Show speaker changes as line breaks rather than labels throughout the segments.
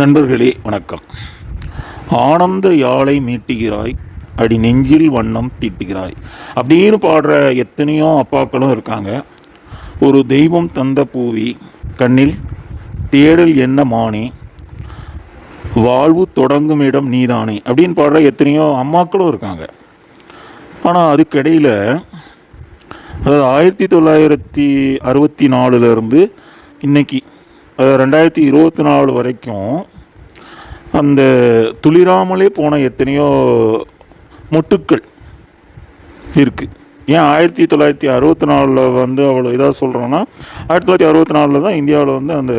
நண்பர்களே வணக்கம். ஆனந்த யாழை மீட்டுகிறாய் அடி நெஞ்சில் வண்ணம் தீட்டுகிறாய். அப்படின்னு பாடுற எத்தனையோ அப்பாக்களும் இருக்காங்க. ஒரு தெய்வம் தந்த பூவி கண்ணில் தேடல் என்ன மானே வாழ்வு தொடங்கும் இடம் நீதானே அப்படின்னு பாடுற எத்தனையோ அம்மாக்களும் இருக்காங்க. ஆனால் அதுக்கிடையில் அதாவது ஆயிரத்தி தொள்ளாயிரத்தி அறுபத்தி நாலுலேருந்து இன்னைக்கு ரெண்டாயிரத்தி இருபத்தி நாலு வரைக்கும் அந்த துளிராமலே போன எத்தனையோ மொட்டுக்கள் இருக்குது ஏன் ஆயிரத்தி தொள்ளாயிரத்தி அறுபத்தி நாலில் வந்து அவ்வளோ இதாக சொல்கிறோன்னா ஆயிரத்தி தொள்ளாயிரத்தி அறுபத்தி நாலில் தான் இந்தியாவில் வந்து அந்த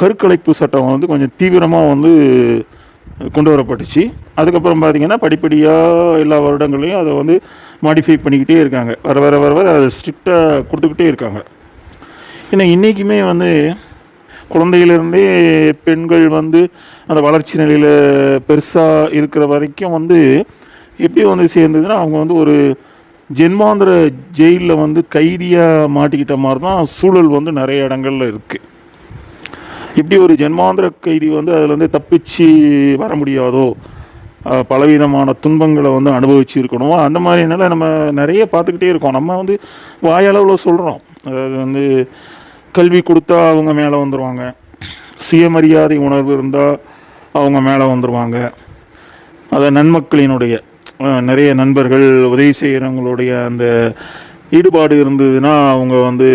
கருக்கலைப்பு சட்டம் வந்து கொஞ்சம் தீவிரமாக வந்து கொண்டு வரப்பட்டுச்சு. அதுக்கப்புறம் பார்த்திங்கன்னா படிப்படியாக எல்லா வருடங்களையும் அதை வந்து மாடிஃபை பண்ணிக்கிட்டே இருக்காங்க. வர வர வர வர அதை ஸ்ட்ரிக்டாக கொடுத்துக்கிட்டே இருக்காங்க. ஏன்னா இன்றைக்குமே வந்து குழந்தையிலேருந்தே பெண்கள் வந்து அந்த வளர்ச்சி நிலையில் பெருசாக இருக்கிற வரைக்கும் வந்து எப்படி வந்து சேர்ந்ததுன்னா அவங்க வந்து ஒரு ஜென்மாந்திர ஜெயிலில் வந்து கைதியாக மாட்டிக்கிட்ட மாதிரி தான் சூழல் வந்து நிறைய இடங்கள்ல இருக்குது இப்படி ஒரு ஜென்மாந்திர கைதி வந்து அதில் வந்து தப்பிச்சு வர முடியாதோ பலவிதமான துன்பங்களை வந்து அனுபவிச்சு இருக்கணும் அந்த மாதிரினால நம்ம நிறைய பார்த்துக்கிட்டே இருக்கோம். நம்ம வந்து வாயளவில் சொல்கிறோம் அதாவது வந்து கல்வி கொடுத்தா அவங்க மேலே வந்துடுவாங்க சுயமரியாதை உணர்வு இருந்தால் அவங்க மேலே வந்துடுவாங்க அதை நன்மக்களினுடைய நிறைய நண்பர்கள் உதவி செய்கிறவங்களுடைய அந்த ஈடுபாடு இருந்ததுன்னா அவங்க வந்து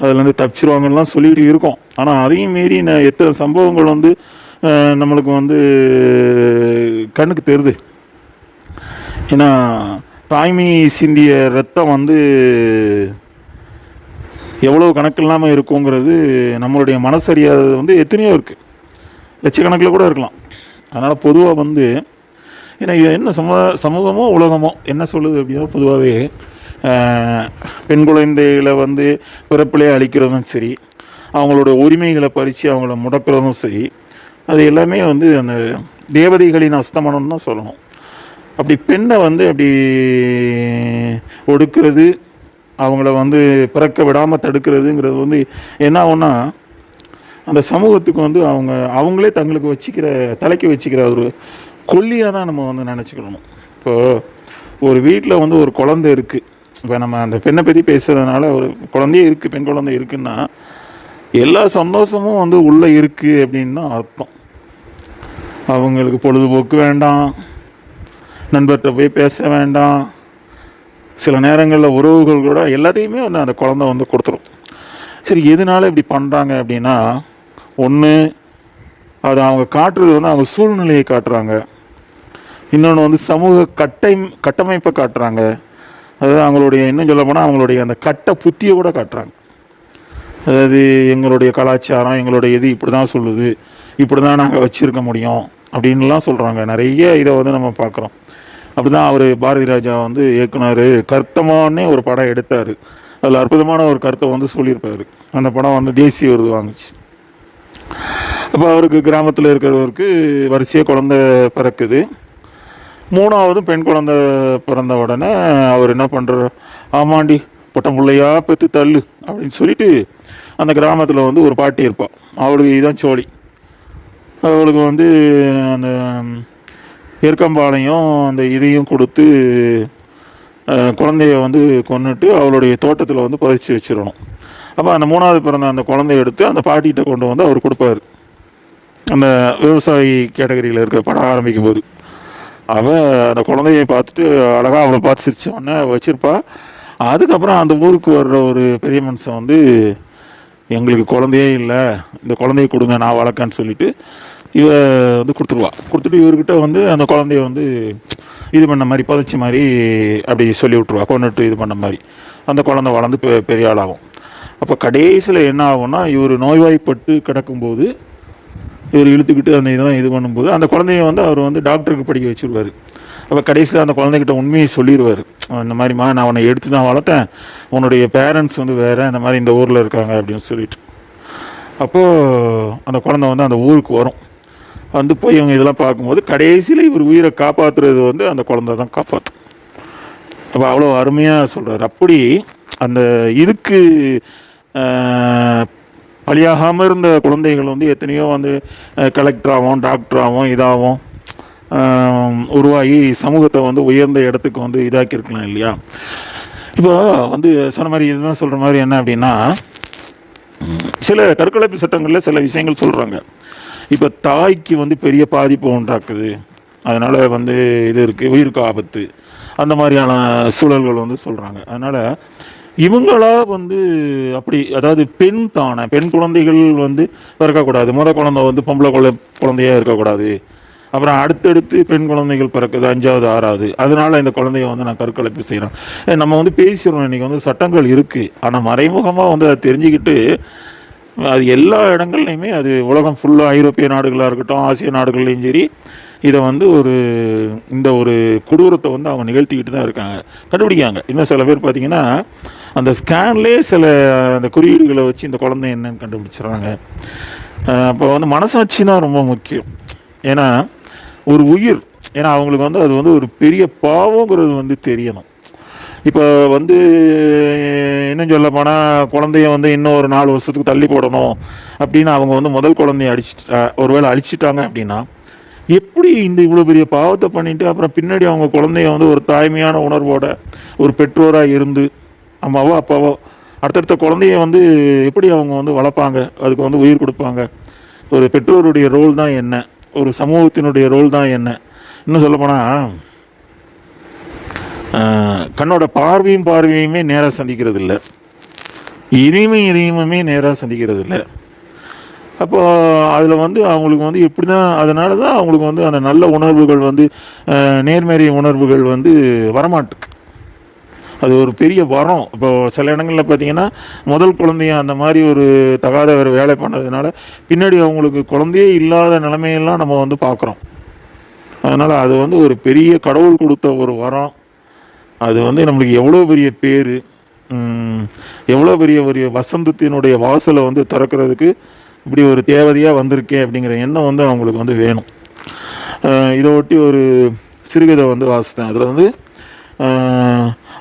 அதுலேருந்து தப்பிச்சிருவாங்கலாம் சொல்லிட்டு இருக்கோம். ஆனால் அதையும் மீறி நான் எத்தனை சம்பவங்கள் வந்து நம்மளுக்கு வந்து கண்ணுக்கு தெரியுது ஏன்னா தாய்மை சிந்திய ரத்தம் வந்து எவ்வளோ கணக்கு இல்லாமல் இருக்குங்கிறது நம்மளுடைய மனசறியாதது வந்து எத்தனையோ இருக்குது லட்சக்கணக்கில் கூட இருக்கலாம். அதனால் பொதுவாக வந்து ஏன்னா என்ன சம சமூகமோ உலகமோ என்ன சொல்லுது அப்படின்னா பொதுவாகவே பெண் குழந்தைகளை வந்து பிறப்பிலே அழிக்கிறதும் சரி அவங்களோட உரிமைகளை பறித்து அவங்கள முடக்கிறதும் சரி அது எல்லாமே வந்து அந்த தேவதைகளின் அஸ்தமனம்னு தான் சொல்லணும். அப்படி பெண்ணை வந்து அப்படி ஒடுக்கிறது அவங்கள வந்து பிறக்க விடாமல் தடுக்கிறதுங்கிறது வந்து என்ன ஆகும்னா அந்த சமூகத்துக்கு வந்து அவங்க அவங்களே தங்களுக்கு வச்சுக்கிற தலைக்கு வச்சுக்கிற ஒரு கொல்லியாக தான் நம்ம வந்து நினச்சிக்கணும். இப்போது ஒரு வீட்டில் வந்து ஒரு குழந்தை இருக்குது இப்போ நம்ம அந்த பெண்ணை பற்றி பேசுகிறதுனால ஒரு குழந்தையே இருக்குது பெண் குழந்தை இருக்குன்னா எல்லா சந்தோஷமும் வந்து உள்ளே இருக்குது அப்படின்னு தான் அர்த்தம். அவங்களுக்கு பொழுதுபோக்கு வேண்டாம். நண்பர்கிட்ட போய் பேச வேண்டாம். சில நேரங்களில் உறவுகள் கூட எல்லாத்தையுமே வந்து அந்த குழந்தை வந்து கொடுத்துரும். சரி எதனால இப்படி பண்ணுறாங்க அப்படின்னா ஒன்று அது அவங்க காட்டுறது வந்து அவங்க சூழ்நிலையை காட்டுறாங்க. இன்னொன்று வந்து சமூக கட்டை கட்டமைப்பை காட்டுறாங்க. அதாவது அவங்களுடைய இன்னும் சொல்ல போனால் அவங்களுடைய அந்த கட்ட புத்தியை கூட காட்டுறாங்க. அதாவது எங்களுடைய கலாச்சாரம் எங்களுடைய இது இப்படி தான் சொல்லுது. இப்படி தான் நாங்கள் வச்சுருக்க முடியும் அப்படின்லாம் சொல்கிறாங்க நிறைய இதை வந்து நம்ம பார்க்குறோம். அப்படி தான் அவர் பாரதி ராஜா வந்து இயக்குனர். கர்த்தமானே ஒரு படம் எடுத்தார். அதில் அற்புதமான ஒரு கருத்தை வந்து சொல்லியிருப்பார். அந்த படம் வந்து தேசிய விருது வாங்குச்சு. அப்போ அவருக்கு கிராமத்தில் இருக்கிறவருக்கு வரிசையாக குழந்தை பிறக்குது. மூணாவது பெண் குழந்தை பிறந்த உடனே அவர் என்ன பண்ணுறார் ஆமாண்டி பொட்ட பிள்ளையா பெற்று தள்ளு அப்படின்னு சொல்லிட்டு அந்த கிராமத்தில் வந்து ஒரு பாட்டி இருப்பாள் அவளுக்கு இதுதான் சோழி. அவளுக்கு வந்து அந்த எருக்கம்பாளையம் அந்த இதையும் கொடுத்து குழந்தைய வந்து கொண்டுட்டு அவளுடைய தோட்டத்தில் வந்து புதைச்சி வச்சிடணும். அப்போ அந்த மூணாவது பிறந்த அந்த குழந்தைய எடுத்து அந்த பாட்டிகிட்ட கொண்டு வந்து அவர் கொடுப்பாரு. அந்த விவசாயி கேட்டகரியில் இருக்க படம் ஆரம்பிக்கும் போது அவள் அந்த குழந்தைய பார்த்துட்டு அழகாக அவளை பார்த்து சிரிச்ச உடனே வச்சிருப்பா. அதுக்கப்புறம் அந்த ஊருக்கு வர்ற ஒரு பெரிய மனுஷன் வந்து எங்களுக்கு குழந்தையே இல்லை. இந்த குழந்தைய கொடுங்க நான் வளர்க்கன்னு சொல்லிட்டு இவ வந்து கொடுத்துருவா. கொடுத்துட்டு இவர்கிட்ட வந்து அந்த குழந்தைய வந்து இது பண்ண மாதிரி புதைச்சி மாதிரி அப்படி சொல்லி விட்ருவா கொண்டுட்டு இது பண்ண மாதிரி. அந்த குழந்தை வளர்ந்து பெ பெரிய ஆளாகும். அப்போ கடைசியில் என்ன ஆகும்னா இவர் நோய்வாய்ப்பட்டு கிடக்கும்போது இவர் இழுத்துக்கிட்டு அந்த இதெல்லாம் இது பண்ணும்போது அந்த குழந்தைய வந்து அவர் வந்து டாக்டருக்கு படிக்க வச்சுருவார். அப்போ கடைசியில் அந்த குழந்தைகிட்ட உண்மையை சொல்லிடுவார் இந்த மாதிரிம்மா நான் உன்னை எடுத்து தான் வளர்த்தேன். உன்னுடைய பேரண்ட்ஸ் வந்து வேறு இந்த மாதிரி இந்த ஊரில் இருக்காங்க அப்படின்னு சொல்லிட்டு. அப்போது அந்த குழந்தை வந்து அந்த ஊருக்கு வரும். வந்து போய் இவங்க இதெல்லாம் பார்க்கும்போது கடைசியில் இவர் உயிரை காப்பாற்றுறது வந்து அந்த குழந்த தான் காப்பாற்றும் அப்போ அவ்வளோ அருமையாக சொல்கிறார் அப்படி அந்த இதுக்கு பலியாகாமல் இருந்த குழந்தைகள் வந்து எத்தனையோ வந்து கலெக்டராகவும் டாக்டராகவும் இதாகவும் உருவாகி சமூகத்தை வந்து உயர்ந்த இடத்துக்கு வந்து இதாக்கியிருக்கலாம் இல்லையா? இப்போ வந்து சொன்ன மாதிரி இதுதான் சொல்கிற மாதிரி என்ன அப்படின்னா சில கருக்கலைப்பு சட்டங்களில் சில விஷயங்கள் சொல்கிறாங்க இப்போ தாய்க்கு வந்து பெரிய பாதிப்பு உண்டாக்குது. அதனால் வந்து இது இருக்குது உயிருக்கு ஆபத்து. அந்த மாதிரியான சூழல்கள் வந்து சொல்கிறாங்க அதனால் இவங்களா வந்து அப்படி அதாவது பெண் தானே பெண் குழந்தைகள் வந்து பிறக்கக்கூடாது. முத குழந்தை வந்து பொம்பளை குழந்தை குழந்தையாக இருக்கக்கூடாது. அப்புறம் அடுத்தடுத்து பெண் குழந்தைகள் பிறக்குது அஞ்சாவது ஆறாவது. அதனால் இந்த குழந்தைய வந்து நான் கருக்கலைப்பு செய்கிறேன் நம்ம வந்து பேசுகிறோம் இன்றைக்கி வந்து சட்டங்கள் இருக்குது ஆனால் மறைமுகமாக வந்து அதை தெரிஞ்சுக்கிட்டு அது எல்லா இடங்கள்லையுமே அது உலகம் ஃபுல்லாக ஐரோப்பிய நாடுகளாக இருக்கட்டும் ஆசிய நாடுகள்லையும் சரி இதை வந்து ஒரு இந்த ஒரு கொடூரத்தை வந்து அவங்க நிகழ்த்திக்கிட்டு தான் இருக்காங்க. கண்டுபிடிக்காங்க இன்னும் சில பேர் பார்த்தீங்கன்னா அந்த ஸ்கேன்லேயே சில அந்த குறியீடுகளை வச்சு இந்த குழந்தை என்னன்னு கண்டுபிடிச்சிடுறாங்க. அப்போ வந்து மனசாட்சி தான் ரொம்ப முக்கியம். ஏன்னா ஒரு உயிர் ஏன்னா அவங்களுக்கு வந்து அது வந்து ஒரு பெரிய பாவங்கிறது வந்து தெரியணும். இப்போ வந்து இன்னும் சொல்ல போனால் குழந்தைய வந்து இன்னும் ஒரு நாலு வருஷத்துக்கு தள்ளி போடணும் அப்படின்னு அவங்க வந்து முதல் குழந்தைய அடிச்சிட்டா ஒருவேளை அழிச்சிட்டாங்க அப்படின்னா எப்படி இந்த இவ்வளோ பெரிய பாவத்தை பண்ணிட்டு அப்புறம் பின்னாடி அவங்க குழந்தைய வந்து ஒரு தாய்மையான உணர்வோட ஒரு பெற்றோராக இருந்து அம்மாவோ அப்பாவோ அடுத்தடுத்த குழந்தைய வந்து எப்படி அவங்க வந்து வளர்ப்பாங்க அதுக்கு வந்து உயிர் கொடுப்பாங்க ஒரு பெற்றோருடைய ரோல் தான் என்ன ஒரு சமூகத்தினுடைய ரோல் தான் என்ன இன்னும் சொல்லப்போனால் கண்ணோட பார்வையும் பார்வையுமே நேராக சந்திக்கிறது இல்லை இனிமையும் இனிமையுமே நேராக சந்திக்கிறது இல்லை அப்போது அதில் வந்து அவங்களுக்கு வந்து எப்படி தான் அதனால தான் அவங்களுக்கு வந்து அந்த நல்ல உணர்வுகள் வந்து நேர்மறை உணர்வுகள் வந்து வரமாட்டுக்கு. அது ஒரு பெரிய வரம். இப்போ சில இடங்களில் பார்த்தீங்கன்னா முதல் குழந்தைய அந்த மாதிரி ஒரு தகாத ஒரு வேலை பண்ணதுனால பின்னாடி அவங்களுக்கு குழந்தையே இல்லாத நிலைமையெல்லாம் நம்ம வந்து பார்க்குறோம் அதனால் அது வந்து ஒரு பெரிய கடவுள் கொடுத்த ஒரு வரம். அது வந்து நம்மளுக்கு எவ்வளோ பெரிய பேர் எவ்வளோ பெரிய ஒரு வசந்தத்தினுடைய வாசலை வந்து திறக்கிறதுக்கு இப்படி ஒரு தேவதையாக வந்திருக்கே அப்படிங்கிற எண்ணம் வந்து அவங்களுக்கு வந்து வேணும். இதை ஒட்டி ஒரு சிறுகதை வந்து வாசித்தேன். அதில் வந்து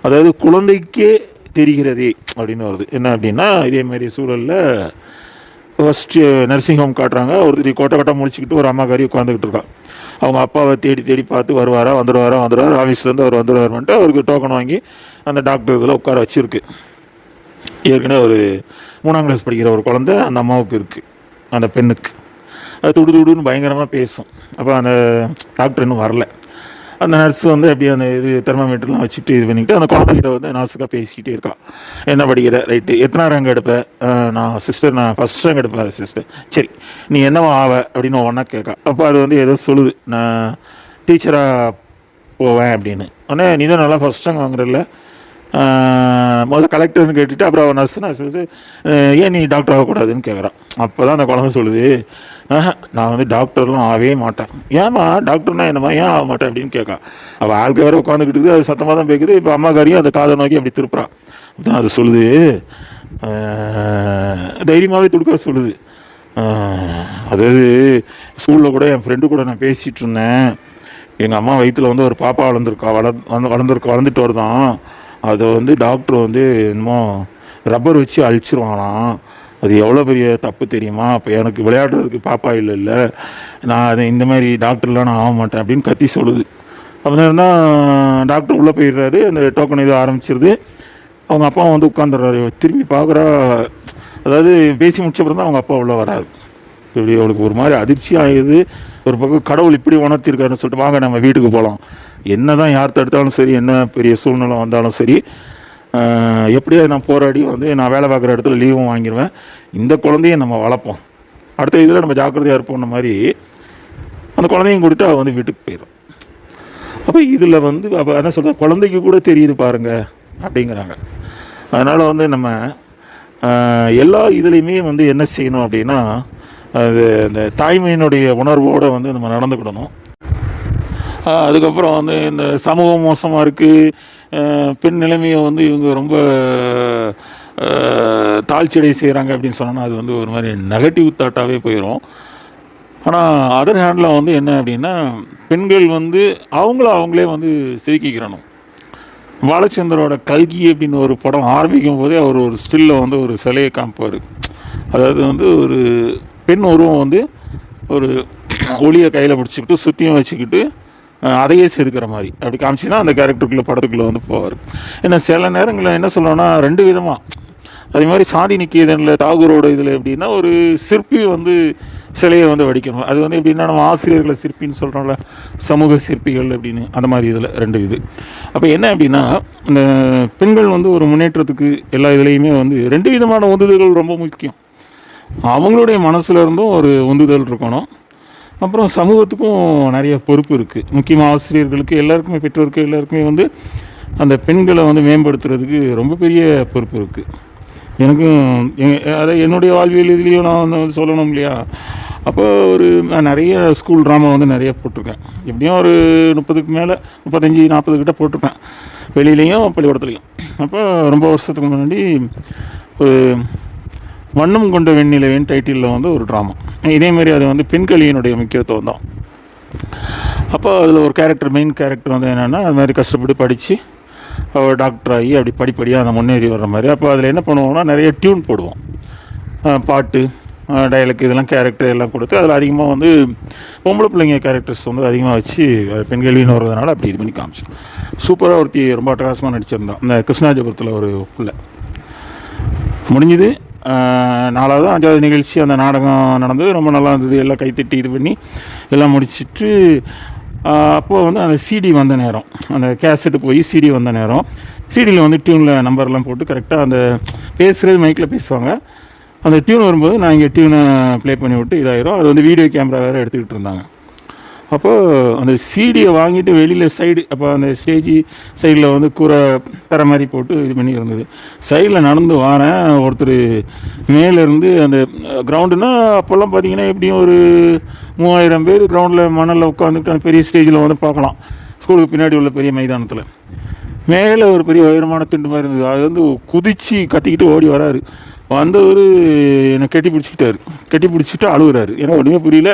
அதாவது குழந்தைக்கே தெரிகிறதே அப்படின்னு வருது. என்ன அப்படின்னா இதே மாதிரி சூழலில் ஃபஸ்ட்டு நர்சிங் ஹோம் காட்டுறாங்க. ஒருத்தர் கோட்டை கட்ட முடிச்சுக்கிட்டு ஒரு அம்மா கறி உட்காந்துக்கிட்டு இருக்கா. அவங்க அப்பாவை தேடி தேடி பார்த்து வருவாரா வந்துடுவாரா வந்துடுவார் ஆஃபீஸ்லேருந்து அவர் வந்துடுவார்ன்ட்டு அவருக்கு டோக்கன் வாங்கி அந்த டாக்டர் இதில் உட்கார வச்சுருக்கு. ஏற்கனவே ஒரு மூணாம் கிளாஸ் படிக்கிற ஒரு குழந்தை அந்த அம்மாவுக்கு இருக்குது அந்த பெண்ணுக்கு. அது துடு துடுன்னு பயங்கரமாக பேசும். அப்போ அந்த டாக்டர் இன்னும் வரல. அந்த நர்ஸ் வந்து அப்படியே அந்த இது தெர்மாமீட்டர்லாம் வச்சுட்டு இது பண்ணிக்கிட்டு அந்த குழந்தைகிட்ட வந்து நர்ஸுக்காக பேசிக்கிட்டே இருக்கா. என்ன படிக்கிற? ரைட்டு எத்தனை ரேங்க் எடுப்பேன் நான் சிஸ்டர் நான் ஃபஸ்ட் ரேங்க் எடுப்பேன் சிஸ்டர் சரி நீ என்னவா ஆவ? அப்படின்னு ஒன்றா கேட்கா. அப்போ அது வந்து ஏதோ சொல்லுது. நான் டீச்சராக போவேன் அப்படின்னு. உடனே நீ தான் நல்லா ஃபஸ்ட் ரேங்க் வாங்குறல்ல? முதல்ல கலெக்டர்னு கேட்டுட்டு அப்புறம் அவன் நர்ஸ் நான் சொல்லுது ஏன் நீ டாக்டர் ஆகக்கூடாதுன்னு கேட்குறான் அப்போ தான் அந்த குழந்தை சொல்லுது. நான் வந்து டாக்டர்லாம் ஆகவே மாட்டேன். ஏம்மா டாக்டர்னா என்னம்மா? ஏன் ஆக மாட்டேன் அப்படின்னு கேட்கா. அவள் ஆளுக்கு வேறு உட்காந்துக்கிட்டு இருக்குது அது சத்தமாக தான் பேக்குது. இப்போ அம்மா காரியும் அந்த காதை நோக்கி அப்படி திருப்புறான் அதான் அது சொல்லுது. தைரியமாகவே துடுக்க சொல்லுது. அதாவது ஸ்கூலில் கூட என் ஃப்ரெண்டு கூட நான் பேசிகிட்டு இருந்தேன். எங்கள் அம்மா வயிற்றில் வந்து ஒரு பாப்பா வளர்ந்துருக்கா வளர் வந்து வளர்ந்துருக்கா வளர்ந்துட்டு வருதான். அதை வந்து டாக்டர் வந்து என்னமோ ரப்பர் வச்சு அழிச்சிருவாங்களாம். அது எவ்வளோ பெரிய தப்பு தெரியுமா? அப்போ எனக்கு விளையாடுறதுக்கு பாப்பா இல்லை இல்லை நான் அதை இந்த மாதிரி டாக்டர்லாம் நான் ஆக மாட்டேன் அப்படின்னு கத்தி சொல்லுது. அப்போ தான் டாக்டர் உள்ளே போயிடுறாரு. அந்த டோக்கன் இது ஆரம்பிச்சிருது. அவங்க அப்பா வந்து உட்காந்துடுறாரு திரும்பி பார்க்குறா அதாவது பேசி முடிச்சப்பறம் தான் அவங்க அப்பா உள்ளே வராது இப்படி அவளுக்கு ஒரு மாதிரி அதிர்ச்சி ஆகுது ஒரு பக்கம் கடவுள் இப்படி உணர்த்திருக்காருன்னு சொல்லிட்டு வாங்க நம்ம வீட்டுக்கு போகலாம் என்ன தான் யார் தடுத்தாலும் சரி என்ன பெரிய சூழ்நிலை வந்தாலும் சரி எப்படியோ நான் போராடி வந்து நான் வேலை பார்க்குற இடத்துல லீவும் வாங்கிடுவேன் இந்த குழந்தைய நம்ம வளர்ப்போம். அடுத்த இதில் நம்ம ஜாக்கிரதையாக இருப்போம்ன மாதிரி அந்த குழந்தையும் கூட்டிட்டு அவள் வந்து வீட்டுக்கு போயிடும் அப்போ இதில் வந்து அப்போ என்ன சொல்கிறேன் குழந்தைக்கு கூட தெரியுது பாருங்கள் அப்படிங்கிறாங்க. அதனால் வந்து நம்ம எல்லா இதுலேயுமே வந்து என்ன செய்யணும் அப்படின்னா அது இந்த தாய்மையினுடைய உணர்வோடு வந்து நம்ம நடந்துக்கிடணும். அதுக்கப்புறம் வந்து இந்த சமூகம் மோசமாக இருக்குது பெண் நிலைமையை வந்து இவங்க ரொம்ப தாழ்ச்சியடை செய்கிறாங்க அப்படின்னு சொன்னால் அது வந்து ஒரு மாதிரி நெகட்டிவ் தாட்டாகவே போயிடும் ஆனால் அதர் ஹேண்டில் வந்து என்ன அப்படின்னா பெண்கள் வந்து அவங்கள அவங்களே வந்து செதுக்கிக்கிறணும். பாலச்சந்தரோட கல்கி அப்படின்னு ஒரு படம் ஆரம்பிக்கும் போதே அவர் ஒரு ஸ்டில்ல வந்து ஒரு சிலையை காமிப்பார். அதாவது வந்து ஒரு பெண் உருவம் வந்து ஒரு ஒளியை கையில் பிடிச்சிக்கிட்டு சுற்றியும் வச்சுக்கிட்டு அதையே செதுக்கிற மாதிரி. அப்படி காமிச்சு தான் அந்த கேரக்டருக்குள்ளே படத்துக்குள்ளே வந்து போவார். ஏன்னா சில நேரங்களில் என்ன சொல்லணும்னா ரெண்டு விதமாக அதே மாதிரி சாதி நிக்கேதனில் தாகூரோட இதில் எப்படின்னா ஒரு சிற்பி வந்து சிலையை வந்து வடிக்கணும். அது வந்து எப்படின்னா நம்ம ஆசிரியர்களை சிற்பின்னு சொல்கிறோம்ல சமூக சிற்பிகள் அப்படின்னு. அந்த மாதிரி இதில் ரெண்டு இது. அப்போ என்ன அப்படின்னா இந்த பெண்கள் வந்து ஒரு முன்னேற்றத்துக்கு எல்லா இதுலேயுமே வந்து ரெண்டு விதமான உந்துதல்கள் ரொம்ப முக்கியம். அவங்களுடைய மனசுல இருந்தும் ஒரு உந்துதல் இருக்கணும். அப்புறம் சமூகத்துக்கும் நிறைய பொறுப்பு இருக்குது முக்கியமாக ஆசிரியர்களுக்கு எல்லாருக்குமே பெற்றோருக்கு எல்லாருக்குமே வந்து அந்த பெண்களை வந்து மேம்படுத்துறதுக்கு ரொம்ப பெரிய பொறுப்பு இருக்குது எனக்கும் எ- அதை என்னுடைய வாழ்வியல் இதுலேயும் நான் வந்து சொல்லணும் இல்லையா? அப்போ ஒரு நான் நிறைய ஸ்கூல் ட்ராமா வந்து நிறைய போட்டிருக்கேன். எப்படியும் ஒரு முப்பதுக்கு மேலே முப்பத்தஞ்சு நாற்பது கிட்ட போட்டிருப்பேன். வெளியிலையும் பள்ளிக்கூடத்துலையும். அப்போ ரொம்ப வருஷத்துக்கு முன்னாடி ஒரு வண்ணம் கொண்ட வெண்ணிலவின் டைட்டிலில் வந்து ஒரு ட்ராமா இதேமாரி அது வந்து பெண்களியினுடைய முக்கியத்துவம் தான். அப்போ அதில் ஒரு கேரக்டர் மெயின் கேரக்டர் வந்து என்னென்னா அது மாதிரி கஷ்டப்பட்டு படித்து அவள் டாக்டர் ஆகி அப்படி படிப்படியாக அந்த முன்னேறி வர்ற மாதிரி. அப்போ அதில் என்ன பண்ணுவோம்னா நிறைய டியூன் போடுவோம். பாட்டு டயலாக் இதெல்லாம் கேரக்டர் எல்லாம் கொடுத்து அதில் அதிகமாக வந்து பொம்பளை பிள்ளைங்க கேரக்டர்ஸ் வந்து அதிகமாக வச்சு அது பெண்கள்வின்னு வர்றதுனால அப்படி இது பண்ணி காமிச்சோம். சூப்பராக ஒருத்தி ரொம்ப அட்டகாசமாக நடிச்சிருந்தான் அந்த கிருஷ்ணாஜபுரத்தில் ஒரு பிள்ளை. முடிஞ்சுது. நாலாவது அஞ்சாவது நிகழ்ச்சி அந்த நாடகம் நடந்தது. ரொம்ப நல்லா இருந்தது. எல்லாம் கைத்தட்டி இது பண்ணி எல்லாம் முடிச்சிட்டு அப்போது வந்து அந்த சிடி வந்த நேரம். அந்த கேசட்டு போய் சிடி வந்த நேரம். சிடியில் வந்து டியூனில் நம்பர்லாம் போட்டு கரெக்டாக அந்த பேசுகிறது மைக்கில் பேசுவாங்க. அந்த டியூன் வரும்போது நான் இங்கே டியூனை ப்ளே பண்ணி விட்டு இதாயிரும். அது வந்து வீடியோ கேமரா வேறு எடுத்துக்கிட்டு இருந்தாங்க. அப்போது அந்த சீடியை வாங்கிட்டு வெளியில் சைடு அப்போ அந்த ஸ்டேஜி சைடில் வந்து கூரை தர மாதிரி போட்டு இது பண்ணி இருந்தது. சைடில் நடந்து வரேன் ஒருத்தர் மேலேருந்து அந்த கிரவுண்டுனா அப்போல்லாம் பார்த்தீங்கன்னா எப்படியும் ஒரு மூவாயிரம் பேர் கிரவுண்டில் மணலில் உட்காந்துக்கிட்டு அந்த பெரிய ஸ்டேஜில் வந்து பார்க்கலாம். ஸ்கூலுக்கு பின்னாடி உள்ள பெரிய மைதானத்தில். மேலே ஒரு பெரிய உயரமான திண்டு மாதிரி இருந்தது. அது வந்து குதிச்சு கத்திக்கிட்டு ஓடி வராரு. வந்தவர் என்னை கட்டி பிடிச்சிக்கிட்டாரு. கட்டி பிடிச்சிட்டு அழுகுறாரு. ஏன்னா ஒன்றுமே புரியல.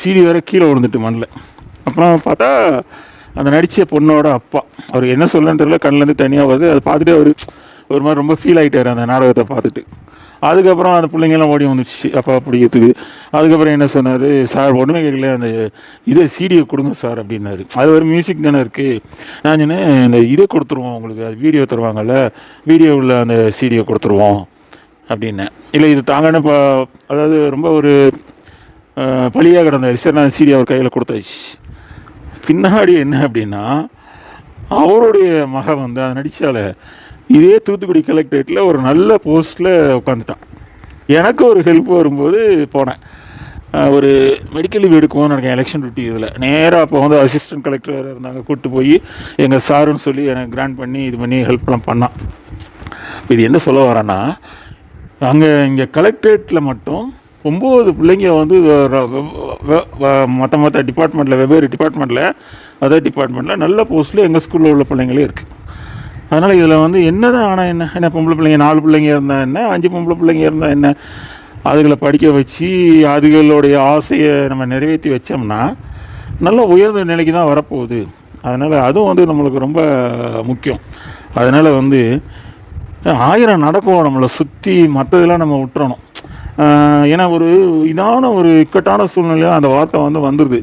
சீடி வேற கீழே விழுந்துட்டு மண்ணில். அப்புறம் பார்த்தா அந்த நடித்த பொண்ணோட அப்பா. அவர் என்ன சொல்லன்னு தெரியல கண்ணிலேருந்து தனியாக வருது. அதை பார்த்துட்டு அவர் ஒரு மாதிரி ரொம்ப ஃபீல் ஆகிட்டார் அந்த நாடகத்தை பார்த்துட்டு. அதுக்கப்புறம் அந்த பிள்ளைங்கெல்லாம் ஓடி வந்துச்சு அப்பா பிடிக்கிறதுக்கு. அதுக்கப்புறம் என்ன சொன்னார் சார் ஒன்றுமே கேட்கல அந்த இதை சீடியை கொடுங்க சார் அப்படின்னாரு. அது ஒரு மியூசிக் தானே இருக்குது நான் சொன்னேன் இந்த இதை கொடுத்துருவோம் உங்களுக்கு அது வீடியோ தருவாங்கல்ல வீடியோவில் அந்த சீடியை கொடுத்துருவோம் அப்படின்னேன். இல்லை இது தாங்கன்னு இப்போ அதாவது ரொம்ப ஒரு பழியாக கிடந்தாரு சரி நான் சீடி அவர் கையில் கொடுத்தாச்சு. பின்னாடி என்ன அப்படின்னா அவருடைய மகன் வந்து அதை நடித்தால இதே தூத்துக்குடி கலெக்டரேட்டில் ஒரு நல்ல போஸ்ட்டில் உட்காந்துட்டான் எனக்கு ஒரு ஹெல்ப் வரும்போது போனேன். ஒரு மெடிக்கல் லீவ் எடுக்குவோம்னு நினைக்கிறேன் எலெக்ஷன் டியூட்டி இதில். நேராக அப்போ வந்து அசிஸ்டன்ட் கலெக்டர் இருந்தாங்க கூப்பிட்டு போய் எங்கள் சாருன்னு சொல்லி எனக்கு கிராண்ட் பண்ணி இது பண்ணி ஹெல்ப்லாம் பண்ணான். இது என்ன சொல்ல வரேன்னா அங்கே இங்கே கலெக்டரேட்டில் மட்டும் ஒம்பது பிள்ளைங்க வந்து மற்ற மற்ற டிபார்ட்மெண்ட்டில் வெவ்வேறு டிபார்ட்மெண்ட்டில் அதர் டிபார்ட்மெண்ட்டில் நல்ல போஸ்ட்டில் எங்கள் ஸ்கூலில் உள்ள பிள்ளைங்களே இருக்குது அதனால் இதில் வந்து என்னதான் ஆனால் என்ன? என்ன பொம்பளை பிள்ளைங்க நாலு பிள்ளைங்க இருந்தால் என்ன? அஞ்சு பொம்பளை பிள்ளைங்க இருந்தால் என்ன? அதுகளை படிக்க வச்சு அதுகளுடைய ஆசையை நம்ம நிறைவேற்றி வச்சோம்னா நல்ல உயர்ந்த நிலைக்கு தான் வரப்போகுது. அதனால் அதுவும் வந்து நம்மளுக்கு ரொம்ப முக்கியம். அதனால் வந்து ஆயிரம் நடக்கும் நம்மளை சுற்றி மற்றதெல்லாம் நம்ம விட்டுறணும். ஏன்னா ஒரு இதான ஒரு இக்கட்டான சூழ்நிலையில் அந்த வார்த்தை வந்து வந்துடுது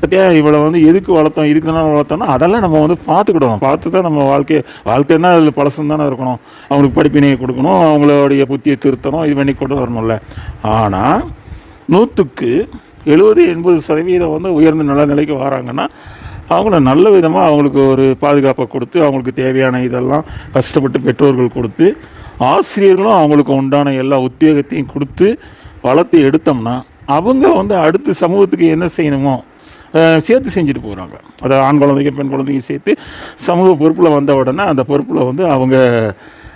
பத்தியா இவளை வந்து எதுக்கு வளர்த்தோம் இதுக்கு தானே வளர்த்தோம்னா அதெல்லாம் நம்ம வந்து பார்த்துக்கிடணும். பார்த்து தான் நம்ம வாழ்க்கை வாழ்க்கைன்னா அதில் பழசம் தானே இருக்கணும். அவங்களுக்கு படிப்பினையை கொடுக்கணும் அவங்களுடைய புத்தியை திருத்தணும் இது பண்ணி கொண்டு வரணும்ல. ஆனால் நூற்றுக்கு எழுபது எண்பது சதவீதம் வந்து உயர்ந்த நல்ல நிலைக்கு வராங்கன்னா அவங்கள நல்ல விதமாக அவங்களுக்கு ஒரு பாதுகாப்பை கொடுத்து அவங்களுக்கு தேவையான இதெல்லாம் கஷ்டப்பட்டு பெற்றோர்கள் கொடுத்து ஆசிரியர்களும் அவங்களுக்கு உண்டான எல்லா உத்தியோகத்தையும் கொடுத்து வளர்த்து எடுத்தோம்னா அவங்க வந்து அடுத்து சமூகத்துக்கு என்ன செய்யணுமோ சேர்த்து செஞ்சுட்டு போகிறாங்க அதாவது ஆண் குழந்தைங்க பெண் குழந்தைங்க சேர்த்து சமூக பொறுப்பில் வந்த உடனே அந்த பொறுப்பில் வந்து அவங்க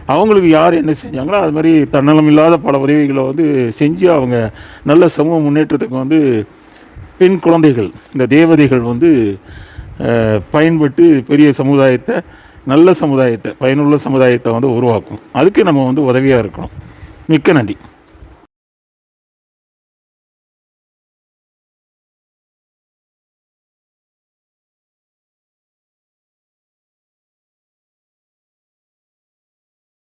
அவங்களுக்கு யார் என்ன செஞ்சாங்களோ அது மாதிரி தன்னலம் இல்லாத பல உதவிகளை வந்து செஞ்சு அவங்க நல்ல சமூக முன்னேற்றத்துக்கு வந்து பெண் குழந்தைகள் இந்த தேவதைகள் வந்து பயன்பட்டு பெரிய சமுதாயத்தை நல்ல சமுதாயத்தை பயனுள்ள சமுதாயத்தை வந்து உருவாக்கும். அதுக்கு நம்ம வந்து உதவியாக இருக்கணும். மிக்க நன்றி.